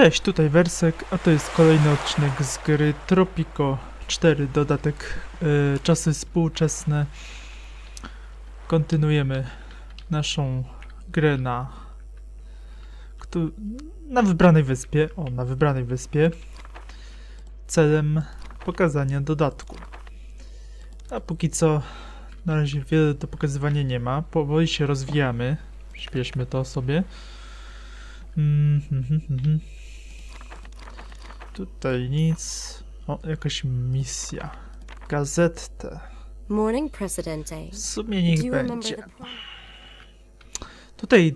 Cześć, tutaj Wersek, a to jest kolejny odcinek z gry Tropico 4, dodatek y, czasy współczesne. Kontynuujemy naszą grę na, na wybranej wyspie, o, na wybranej wyspie, celem pokazania dodatku. A póki co, na razie wiele do pokazywania nie ma, powoli się rozwijamy, śpieszmy to sobie. Mm, mhm, mhm. Tutaj nic. O, jakaś misja. Gazetę. Morning, Presidente. W sumie niech będzie. Tutaj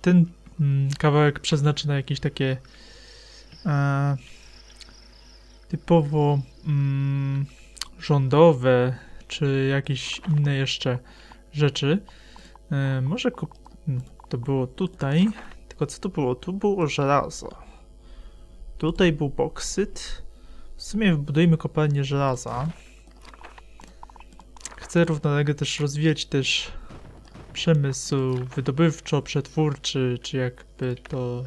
ten mm, kawałek przeznaczy na jakieś takie e, typowo mm, rządowe, czy jakieś inne jeszcze rzeczy. E, może to było tutaj, tylko co tu było? Tu było żelazo. Tutaj był boksyt. W sumie wybudujmy kopalnię żelaza. Chcę równolegle też rozwijać też przemysł wydobywczo-przetwórczy, czy jakby to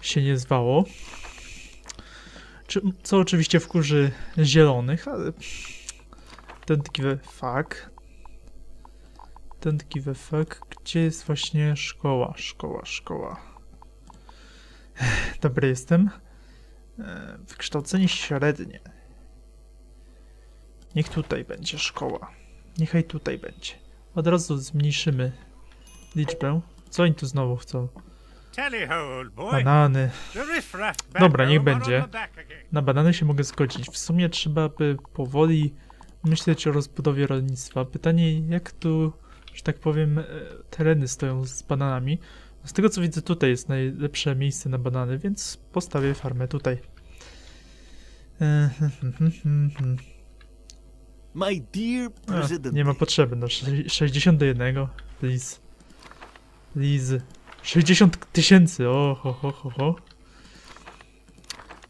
się nie zwało. Co oczywiście wkurzy zielonych, ale give a fuck. Give a fuck. Gdzie jest właśnie szkoła? Szkoła, szkoła. Dobry jestem. E, Wykształcenie średnie. Niech tutaj będzie szkoła. Niechaj tutaj będzie. Od razu zmniejszymy liczbę. Co oni tu znowu chcą? Banany. Dobra, niech będzie. Na banany się mogę zgodzić. W sumie trzeba by powoli myśleć o rozbudowie rolnictwa. Pytanie, jak tu, że tak powiem, e, tereny stoją z bananami. Z tego co widzę, tutaj jest najlepsze miejsce na banany, więc postawię farmę tutaj. My dear President, nie ma potrzeby, no sze- 60 do 1, please. Please. 60 tysięcy, o ho, ho, ho, ho.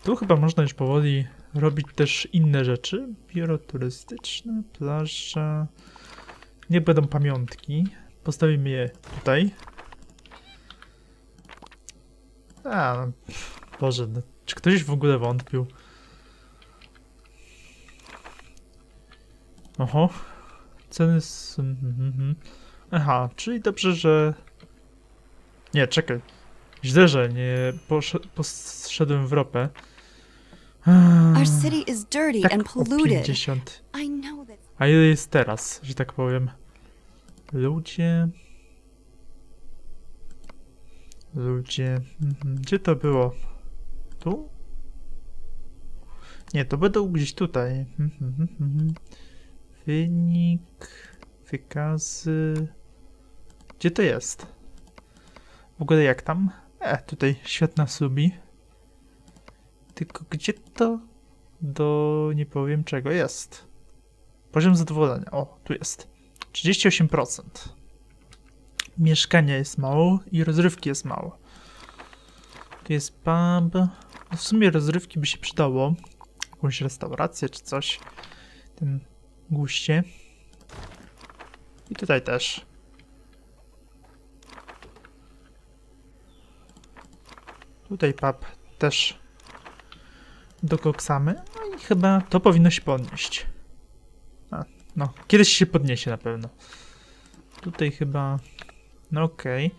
Tu chyba można już powoli robić też inne rzeczy. Biuro turystyczne, plaża. Nie będą pamiątki. Postawimy je tutaj. A, no, Boże, no, czy ktoś w ogóle wątpił? Oho. Ceny z... mhm, mhm. Aha, czyli dobrze, że... Nie, czekaj. Źle, że nie posze- poszedłem w ropę. Our city is dirty Tak and polluted. 50. I know that. A ile jest teraz, że tak powiem? Ludzie... Ludzie... mhm. Gdzie to było? Tu? Nie, to będą gdzieś tutaj. Mhm, mhm. Wynik... Wykazy... Gdzie to jest? W ogóle jak tam? E, tutaj świetna subi. Tylko gdzie to do nie powiem czego jest? Poziom zadowolenia. O, tu jest. 38%. Mieszkania jest mało i rozrywki jest mało. Tu jest pub. No w sumie rozrywki by się przydało. Jakąś restaurację czy coś. W tym guście. I tutaj też. Tutaj pub też dokoksamy. No i chyba to powinno się podnieść. A, no, kiedyś się podniesie na pewno. Tutaj chyba... No okej.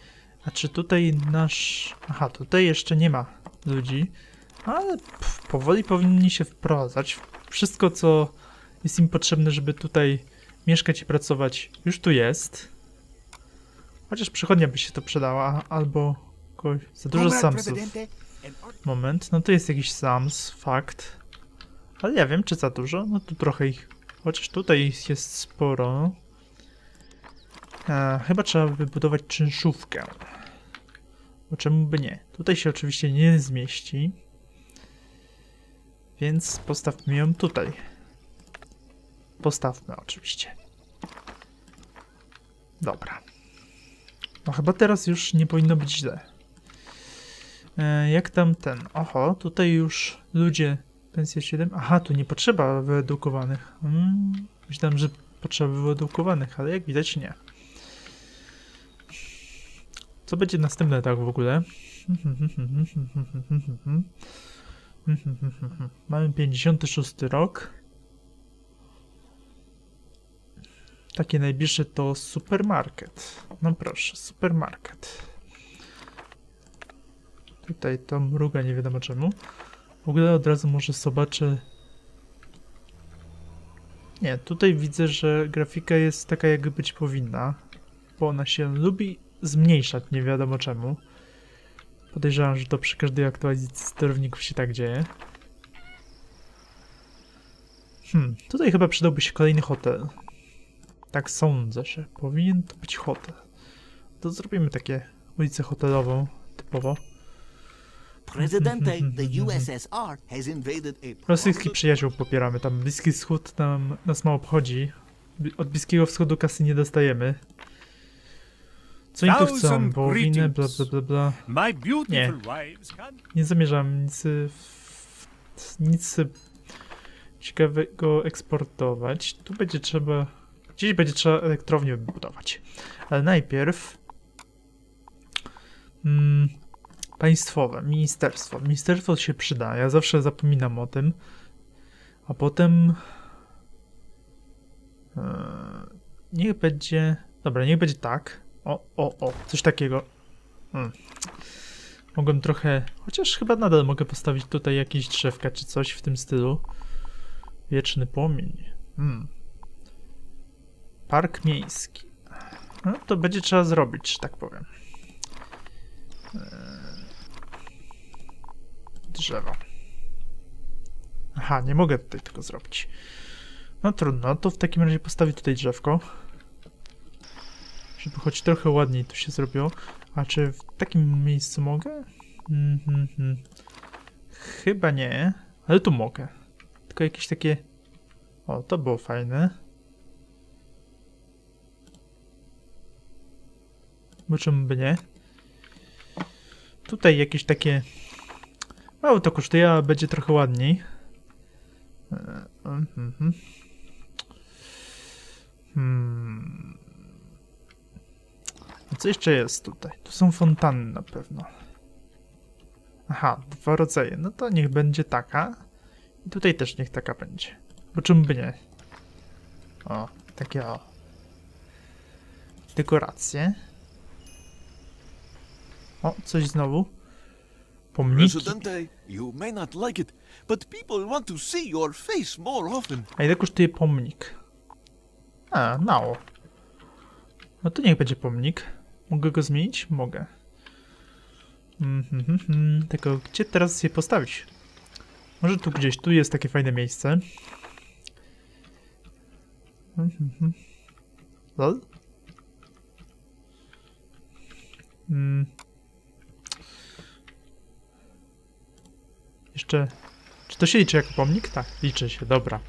A czy tutaj nasz... Aha, tutaj jeszcze nie ma ludzi. Ale powoli powinni się wprowadzać. Wszystko, co jest im potrzebne, żeby tutaj mieszkać i pracować, już tu jest. Chociaż przychodnia by się to przydała, albo kogoś... Za dużo samsów. Moment, no to jest jakiś Sams, fakt. Ale ja wiem, czy za dużo? No tu trochę ich. Chociaż tutaj jest sporo. E, chyba trzeba by budować czynszówkę. Bo czemu by nie? Tutaj się oczywiście nie zmieści. Więc postawmy ją tutaj. Postawmy oczywiście. Dobra. No chyba teraz już nie powinno być źle. E, jak tam ten? Oho, tutaj już ludzie pensja 7. Aha, tu nie potrzeba wyedukowanych. Hmm, myślałem, że potrzeba wyedukowanych, ale jak widać nie. Co będzie następne tak w ogóle? Mamy 56 rok. Takie najbliższe to supermarket. No proszę, supermarket. Tutaj to mruga nie wiadomo czemu. W ogóle od razu może zobaczę. Nie, tutaj widzę, że grafika jest taka jak być powinna. Bo ona się lubi zmniejszać, nie wiadomo czemu. Podejrzewam, że to przy każdej aktualizacji sterowników się tak dzieje. Hmm, tutaj chyba przydałby się kolejny hotel. Tak sądzę, że powinien to być hotel. To zrobimy takie ulicę hotelową, typowo. Presidente, the USSR has invaded a Rosyjski przyjaciół popieramy, tam Bliski Wschód nam, nas mało obchodzi. Od Bliskiego Wschodu kasy nie dostajemy. Co oni tu chcą? Wołowinę, bla bla bla bla. Nie. Nie zamierzam nic, nic ciekawego eksportować. Tu będzie trzeba, gdzieś będzie trzeba elektrownię budować. Ale najpierw mm, państwowe, ministerstwo. Ministerstwo się przyda, ja zawsze zapominam o tym. A potem e, niech będzie, dobra, niech będzie tak. O, o, o, coś takiego. Hmm. Mogłem trochę. Chociaż chyba nadal mogę postawić tutaj jakieś drzewka czy coś w tym stylu. Wieczny płomień. Hmm. Park miejski. No to będzie trzeba zrobić, że tak powiem. Eee, Drzewo. Aha, nie mogę tutaj tego zrobić. No trudno, to w takim razie postawię tutaj drzewko. Żeby choć trochę ładniej to się zrobiło. A czy w takim miejscu mogę? Mhm, mhm. Chyba nie, ale tu mogę. Tylko jakieś takie. O, to było fajne. Bo czemu by nie? Tutaj jakieś takie. Mało to kosztuje, a będzie trochę ładniej. E, mhm, mhm. Hmm. Co jeszcze jest tutaj? Tu są fontanny na pewno. Aha, dwa rodzaje. No to niech będzie taka. I tutaj też niech taka będzie. Bo czemu by nie? O, takie o. Dekoracje. O, coś znowu. Pomniki. You may not like it, but people want to see your face more often. A ile kosztuje pomnik? A, mało. No to niech będzie pomnik. Mogę go zmienić? Mogę. Mhm, mhm, mhm. Tylko gdzie teraz je postawić? Może tu gdzieś, tu jest takie fajne miejsce. Mhm, mhm. Lol. Mm. Jeszcze... Czy to się liczy jako pomnik? Tak, liczy się, dobra.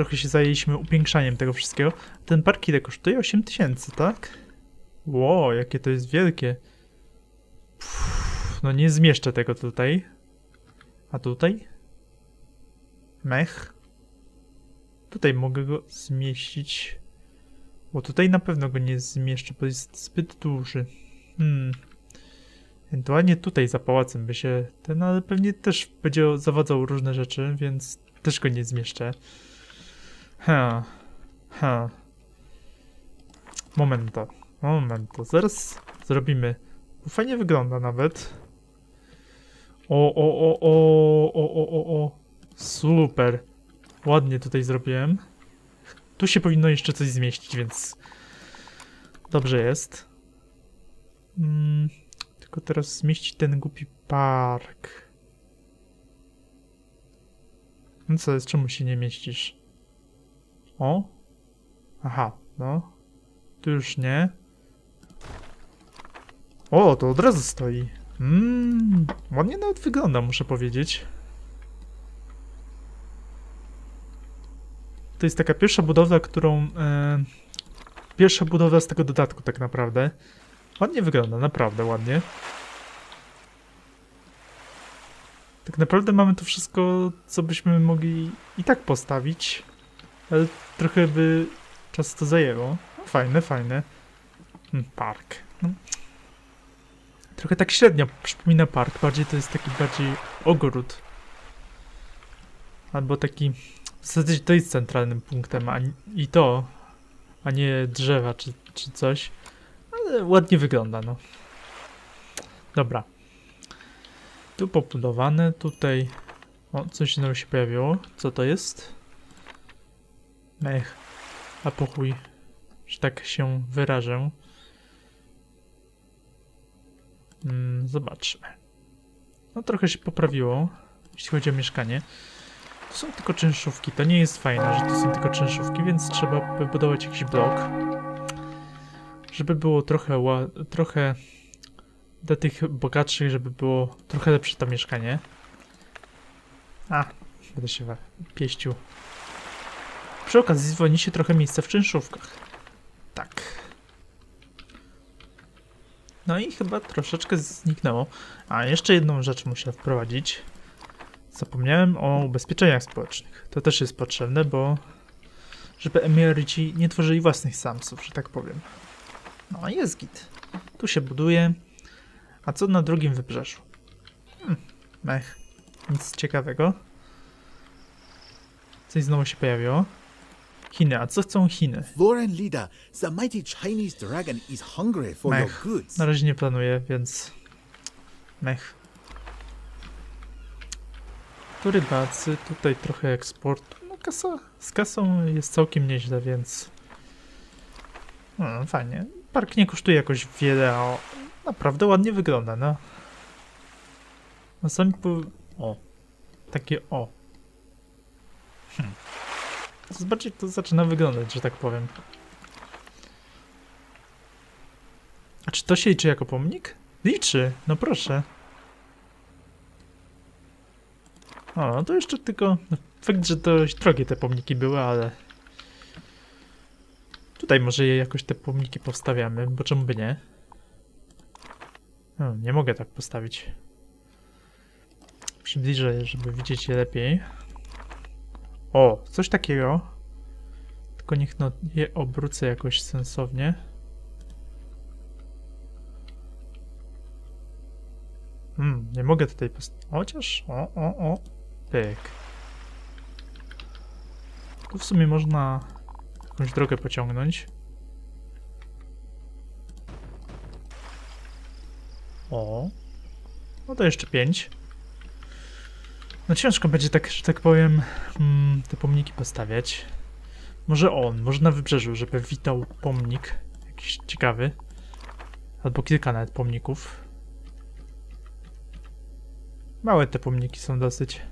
Trochę się zajęliśmy upiększaniem tego wszystkiego. Ten park ile kosztuje? 8000, tak? Ło, jakie to jest wielkie. Pff, no nie zmieszczę tego tutaj. A tutaj? Mech. Tutaj mogę go zmieścić. Bo tutaj na pewno go nie zmieszczę, bo jest zbyt duży. Hmm. Ewentualnie tutaj za pałacem by się ten, ale pewnie też będzie zawadzał różne rzeczy, więc też go nie zmieszczę. Ha. Ha. Momento. Momento. Zaraz zrobimy. Fajnie wygląda nawet. O, o, o, o, o, o, o, o. Super. Ładnie tutaj zrobiłem. Tu się powinno jeszcze coś zmieścić, więc dobrze jest. Mm. Tylko teraz zmieścić ten głupi park. No co jest, czemu się nie mieścisz? O? Aha, no. Tu już nie. O, to od razu stoi. Mmm, ładnie nawet wygląda, muszę powiedzieć. To jest taka pierwsza budowla, którą... E, pierwsza budowla z tego dodatku tak naprawdę. Ładnie wygląda, naprawdę ładnie. Tak naprawdę mamy tu wszystko, co byśmy mogli i tak postawić, ale trochę by czas to zajęło. fajny, fajny. Mm, Park. No. Trochę tak średnio przypomina park, bardziej to jest taki bardziej ogród. Albo taki, w zasadzie to jest centralnym punktem, a, i to, a nie drzewa czy, czy coś. Ale ładnie wygląda, no. Dobra. Tu pobudowane, tutaj... O, coś znowu się pojawiło. Co to jest? Ech. A pochuj, że tak się wyrażę. Mm, zobaczmy. No trochę się poprawiło, jeśli chodzi o mieszkanie. To są tylko czynszówki. To nie jest fajne, że to są tylko czynszówki, więc trzeba wybudować jakiś blok. Żeby było trochę, trochę dla tych bogatszych, żeby było trochę lepsze to mieszkanie. A, będę się pieścił. Przy okazji zwolni się trochę miejsca w czynszówkach. Tak. No i chyba troszeczkę zniknęło. A, jeszcze jedną rzecz muszę wprowadzić. Zapomniałem o ubezpieczeniach społecznych. To też jest potrzebne, bo żeby emeryci nie tworzyli własnych samsów, że tak powiem. No jest git. Tu się buduje. A co na drugim wybrzeżu? Hmm, mech. Nic ciekawego. Coś znowu się pojawiło. Chiny. A co chcą Chiny? Foreign leader, the mighty Chinese dragon is hungry for your Mech. goods. Na razie nie planuję, więc... Mech. Tu rybacy, tutaj trochę eksportu. No kasa, z kasą jest całkiem nieźle, więc... No, fajnie. Park nie kosztuje jakoś wiele, a naprawdę ładnie wygląda, no. No sami po... O. Takie o. Hmm. Zobaczcie, to zaczyna wyglądać, że tak powiem. A czy to się liczy jako pomnik? Liczy, no proszę. O, no to jeszcze tylko... No, fakt, że dość drogie te pomniki były, ale... Tutaj może je jakoś te pomniki powstawiamy, bo czemu by nie? No, nie mogę tak postawić. Przybliżę, żeby widzieć je lepiej. O, coś takiego. Tylko niech no je obrócę jakoś sensownie. Hmm, nie mogę tutaj post... Chociaż... O, o, o. Pyk. Tu w sumie można jakąś drogę pociągnąć. O. No to jeszcze pięć. No ciężko będzie tak, że tak powiem, mm, te pomniki postawiać. Może on, może na wybrzeżu, żeby witał pomnik jakiś ciekawy. Albo kilka nawet pomników. Małe te pomniki są dosyć,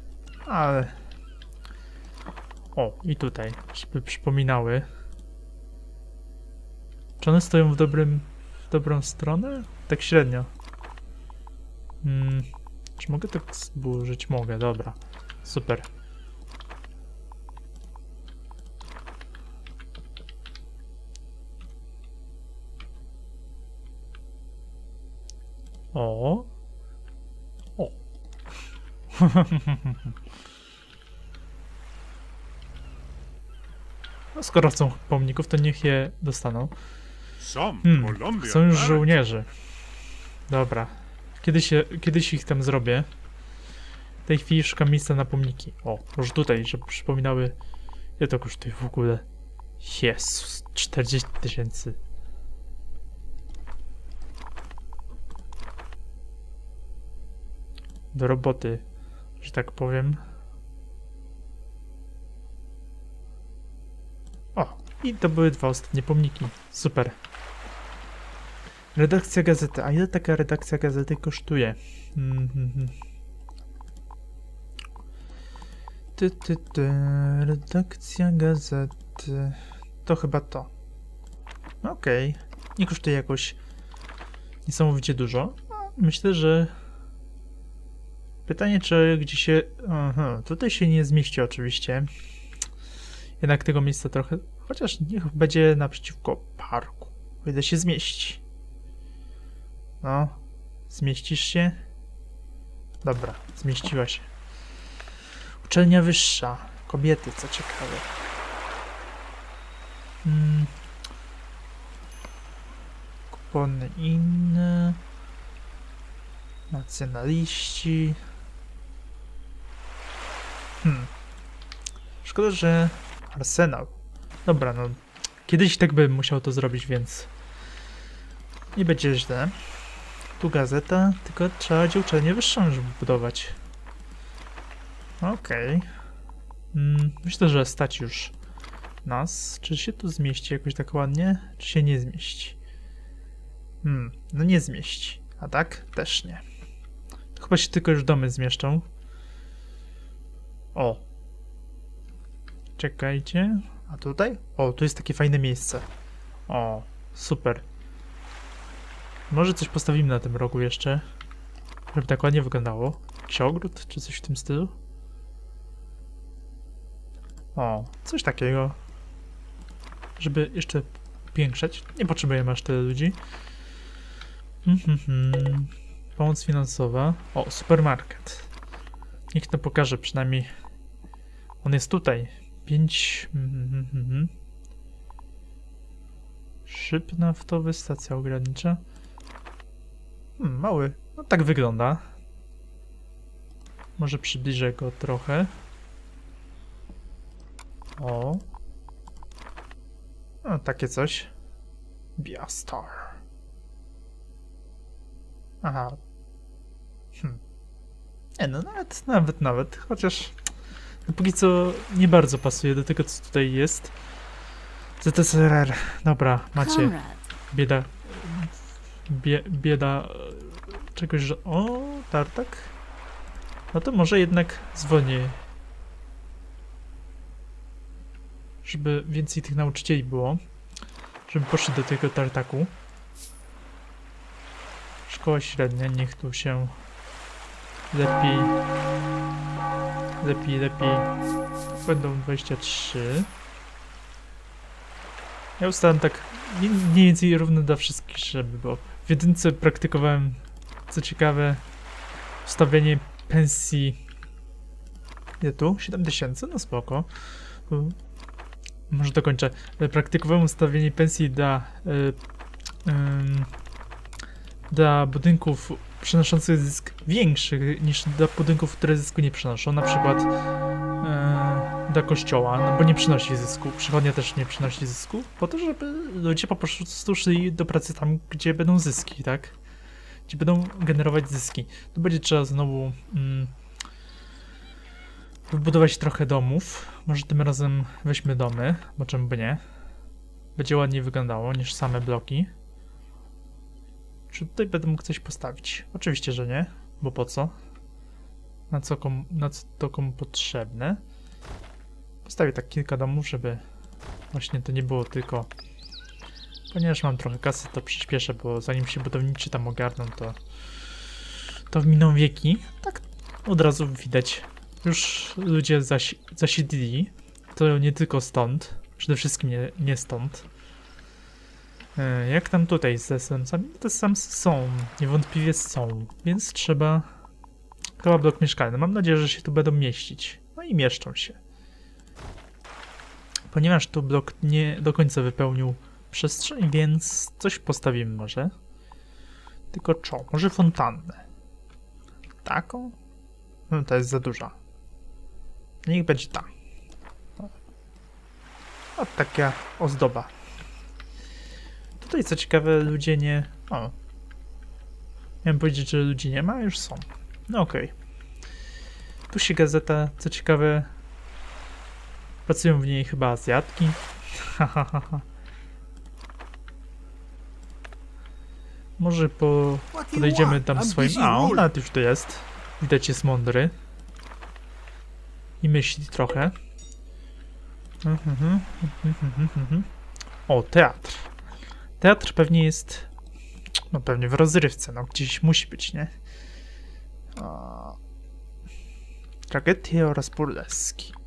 ale... O, i tutaj, żeby przypominały. Czy one stoją w dobrym... w dobrą stronę? Tak średnio. Hmm, czy mogę tak zburzyć? Mogę, dobra. Super. O. O. No skoro chcą pomników, to niech je dostaną. Some Hmm, są już barracks. żołnierze. Dobra. Kiedyś, kiedyś ich tam zrobię. W tej chwili szukam miejsca na pomniki. O, może tutaj, żeby przypominały... Ile to kosztuje w ogóle? Jezus, 40 tysięcy. Do roboty, że tak powiem. O, i to były dwa ostatnie pomniki. Super. Redakcja gazety. A ile taka redakcja gazety kosztuje? Mhm. Ty, ty, ty. Redakcja gazety. To chyba to. Okej. Nie kosztuje jakoś niesamowicie dużo. Myślę, że pytanie, czy gdzie się... Aha, tutaj się nie zmieści oczywiście. Jednak tego miejsca trochę... Chociaż niech będzie naprzeciwko parku. O ile się zmieści. No, zmieścisz się? Dobra, zmieściła się. Uczelnia wyższa. Kobiety, co ciekawe. Mm. opony inne. Nacjonaliści. Hmm. Szkoda, że Arsenał. Dobra, no. Kiedyś tak bym musiał to zrobić, więc nie będzie źle. Tu gazeta, tylko trzeba będzie uczelnię wyższą, żeby budować. Okej. Mm, myślę, że stać już nas. Czy się tu zmieści jakoś tak ładnie? Czy się nie zmieści? Hmm, no nie zmieści. A tak? Też nie. Chyba się tylko już domy zmieszczą. O. Czekajcie. A tutaj? O, tu jest takie fajne miejsce. O, super. Może coś postawimy na tym rogu jeszcze. Żeby tak ładnie wyglądało. Jakiś ogród, czy coś w tym stylu? O, coś takiego. Żeby jeszcze piększać. Nie potrzebujemy aż tyle ludzi. Mhm, mhm. Pomoc finansowa. O, supermarket. Niech to pokaże przynajmniej. On jest tutaj. 5. Mhm, mhm. Szyb naftowy, stacja ogranicza. Hmm, mały. No tak wygląda. Może przybliżę go trochę. O. No, takie coś. Biastar. Aha. Hm. Nie no, nawet, nawet, nawet. Chociaż no, póki co nie bardzo pasuje do tego, co tutaj jest. ZSRR. Dobra, macie. Bieda. Bie, bieda czegoś, że. O, tartak. No to może jednak zwolni. Żeby więcej tych nauczycieli było. Żeby poszli do tego tartaku. Szkoła średnia, niech tu się lepiej. Lepiej, lepiej. Będą 23. Ja ustałem tak mniej więcej równo dla wszystkich, żeby było. W jedynce praktykowałem, co ciekawe, ustawienie pensji. Ile tu? 7000? No spoko. Może dokończę. E, Praktykowałem ustawienie pensji dla, y, ym, dla budynków przynoszących zysk większy niż dla budynków, które zysku nie przynoszą. Na przykład dla kościoła, no bo nie przynosi zysku. Przychodnia też nie przynosi zysku, po to, żeby ludzie po prostu szli do pracy tam, gdzie będą zyski, tak? Gdzie będą generować zyski. To będzie trzeba znowu mm, wybudować trochę domów. Może tym razem weźmy domy, bo czemu by nie? Będzie ładniej wyglądało niż same bloki. Czy tutaj będę mógł coś postawić? Oczywiście, że nie, bo po co? Na co, komu, na co to komu potrzebne? Postawię tak kilka domów, żeby właśnie to nie było tylko... Ponieważ mam trochę kasy, to przyspieszę, bo zanim się budowniczy tam ogarną, to... To miną wieki. Tak od razu widać. Już ludzie zasi. To nie tylko stąd. Przede wszystkim nie, nie stąd. E, Jak tam tutaj z esencjami? Te samsy są, niewątpliwie są, więc trzeba chyba blok mieszkalny. Mam nadzieję, że się tu będą mieścić. No i mieszczą się. Ponieważ tu blok nie do końca wypełnił przestrzeń, więc coś postawimy może. Tylko co? Może fontannę. Taką? No to jest za duża. Niech będzie ta. O, taka ozdoba. Tutaj co ciekawe, ludzie nie. O. Miałem powiedzieć, że ludzi nie ma, a już są. No okej. Tu się gazeta, co ciekawe. Pracują w niej chyba Azjatki. Może po, podejdziemy tam I'm swoim. A, on nawet już tu jest. Widać jest mądry. I myśli trochę. Mhm, mhm, mhm. O, teatr. Teatr pewnie jest. No pewnie w rozrywce, no gdzieś musi być, nie? Tragedie oraz burleski.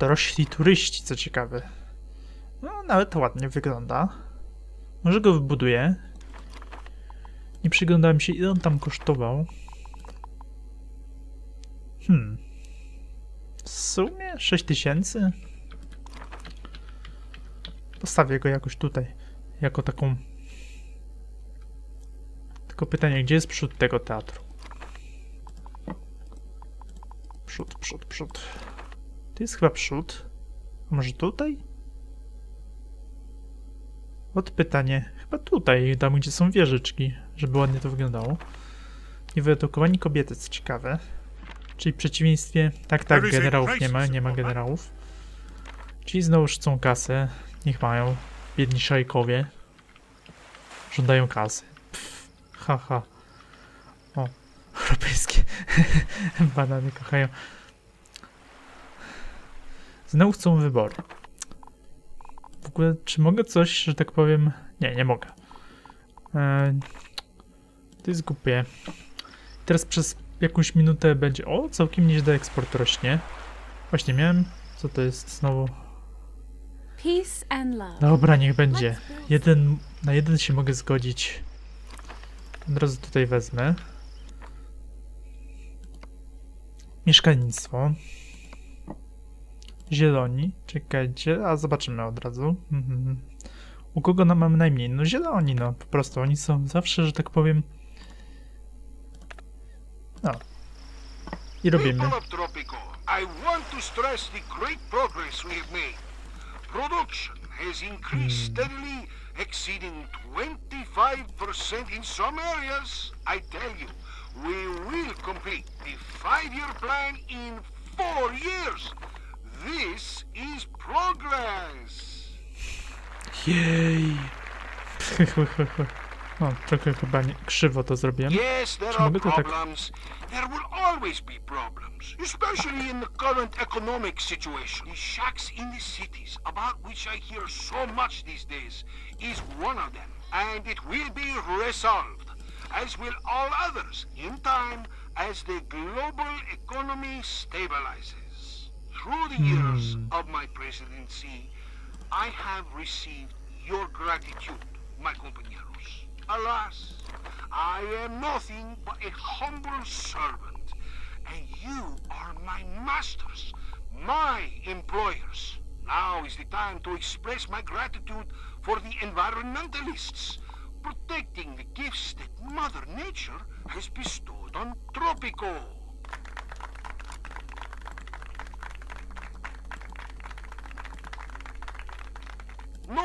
Dorośli turyści, co ciekawe. No, nawet ładnie wygląda. Może go wybuduję. Nie przyglądałem się, ile on tam kosztował. Hmm. W sumie 6000? Postawię go jakoś tutaj. Jako taką Tylko pytanie, gdzie jest przód tego teatru? Przód, przód, przód. To jest chyba przód. A może tutaj? Od pytanie. Chyba tutaj, tam gdzie są wieżyczki, żeby ładnie to wyglądało. I wyedukowanie kobiety, co ciekawe. Czyli w przeciwieństwie... Tak, tak, generałów nie ma, nie ma generałów. Ci znowu chcą kasę. Niech mają. Biedni szajkowie. Żądają kasy. Haha. O, europejskie banany kochają. Znowu chcą wybory. W ogóle, czy mogę coś, że tak powiem... Nie, nie mogę. Eee, to jest głupie. Teraz przez jakąś minutę będzie... O, całkiem nieźle eksport rośnie. Właśnie miałem... Co to jest znowu? Peace and love. Dobra, niech będzie. Jeden, na jeden się mogę zgodzić. Od razu tutaj wezmę. Mieszkalnictwo. Zieloni. Czekajcie, a zobaczymy od razu. Mhm. U kogo nam mamy najmniej? No zieloni, no po prostu. Oni są zawsze, że tak powiem... No. I robimy. People of Tropico, I want to stress the great progress we have made. Production has increased steadily, exceeding 25% in some areas. I tell you, we will complete the five-year plan in four years. This is progress. Jej. O, trochę chyba nie, krzywo to zrobiłem. Yes, there Czy are mogę to tak... problems. There will always be problems, especially in the current economic situation. The shacks in the cities, about which I hear so much these days, is one of them, and it will be resolved, as will all others, in time as the global economy stabilizes. Through the years hmm. of my presidency, I have received your gratitude, my compañeros. Alas, I am nothing but a humble servant, and you are my masters, my employers. Now is the time to express my gratitude for the environmentalists, protecting the gifts that Mother Nature has bestowed on Tropico.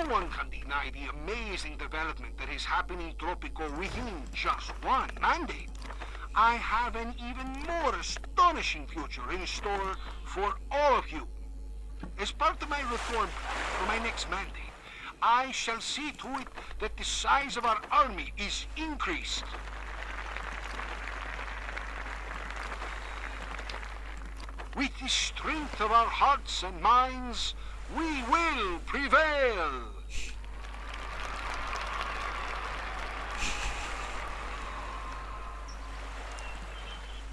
No one can deny the amazing development that is happening in Tropico within just one mandate. I have an even more astonishing future in store for all of you. As part of my reform for my next mandate, I shall see to it that the size of our army is increased. With the strength of our hearts and minds, we will prevail.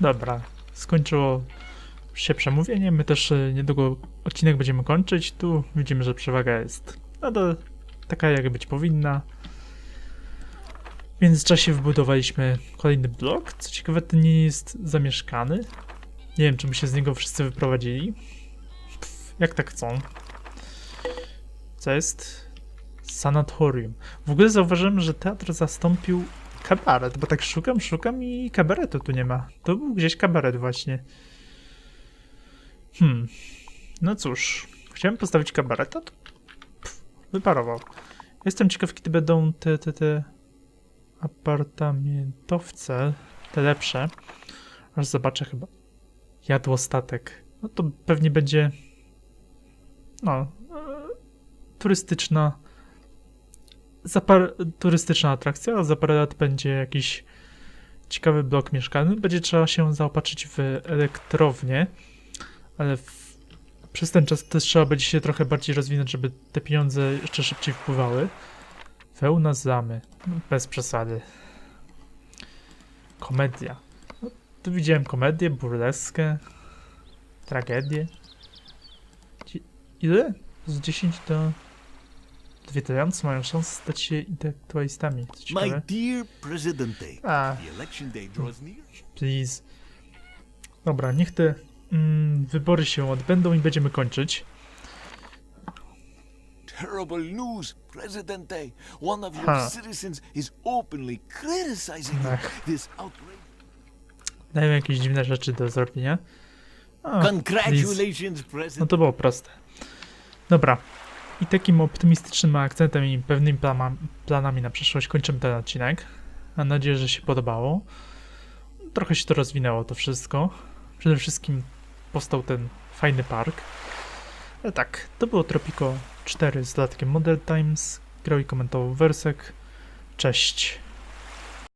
Dobra, skończyło się przemówienie. My też e, niedługo odcinek będziemy kończyć. Tu widzimy, że przewaga jest nadal taka, jak być powinna. W międzyczasie wybudowaliśmy kolejny blok. Co ciekawe, ten nie jest zamieszkany. Nie wiem, czy by się z niego wszyscy wyprowadzili. Pff, jak tak chcą. Co jest? Sanatorium. W ogóle zauważyłem, że teatr zastąpił kabaret, bo tak szukam, szukam i kabaretu tu nie ma. To był gdzieś kabaret właśnie. Hmm. No cóż, chciałem postawić kabareta, to pff, wyparował. Jestem ciekaw, kiedy będą te, te, te apartamentowce, te lepsze. Aż zobaczę chyba. Jadłostatek. No to pewnie będzie no, e, turystyczna za par, turystyczna atrakcja, a za parę lat będzie jakiś ciekawy blok mieszkalny. Będzie trzeba się zaopatrzyć w elektrownię, ale w, przez ten czas też trzeba będzie się trochę bardziej rozwinąć, żeby te pieniądze jeszcze szybciej wpływały. Wełna zamy. No, bez przesady. Komedia. No, tu widziałem komedię, burleskę, tragedię. Ile? Z 10 do... Dwie tysiące mają szansę stać się intelektualistami. My dear Presidente, A, the election day draws near. please. Dobra, niech te mm, wybory się odbędą i będziemy kończyć. terrible news, Presidente. One of your citizens is openly criticizing you. This outrage. Dają jakieś dziwne rzeczy do zrobienia. O, please. Congratulations, No President. to było proste. Dobra. I takim optymistycznym akcentem i pewnymi planami na przyszłość kończymy ten odcinek. Mam nadzieję, że się podobało. Trochę się to rozwinęło to wszystko. Przede wszystkim powstał ten fajny park. Ale tak, to było Tropico 4 z dodatkiem Model Times. Grał i komentował Wersek. Cześć.